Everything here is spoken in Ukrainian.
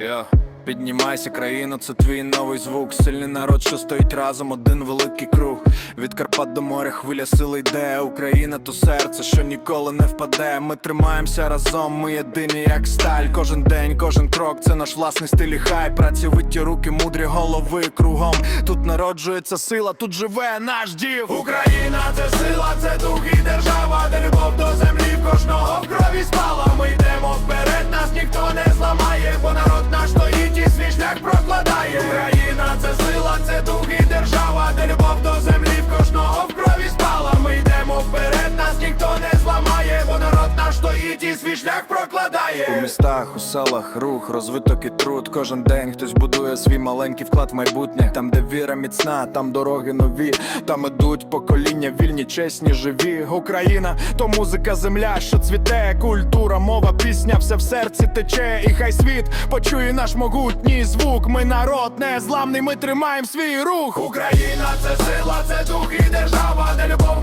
Йо, піднімайся, країна, це твій новий звук. Сильний народ, що стоїть разом, один великий круг. Від Карпат до моря хвиля сили йде. Україна то серце, що ніколи не впаде. Ми тримаємося разом, ми єдині, як сталь. Кожен день, кожен крок, це наш власний стиль і хай. Працьовиті руки, мудрі голови кругом. Тут народжується сила, тут живе наш дів. Україна це сила, це дух і держава, наш і свій шлях прокладає. У містах, у селах, рух, розвиток і труд. Кожен день хтось будує свій маленький вклад в майбутнє. Там, де віра міцна, там дороги нові, там ідуть покоління, вільні, чесні, живі. Україна то музика, земля, що цвіте, культура, мова, пісня, все в серці тече, і хай світ почує наш могутній звук. Ми народ незламний, ми тримаємо свій рух. Україна це сила, це дух і держава, де любов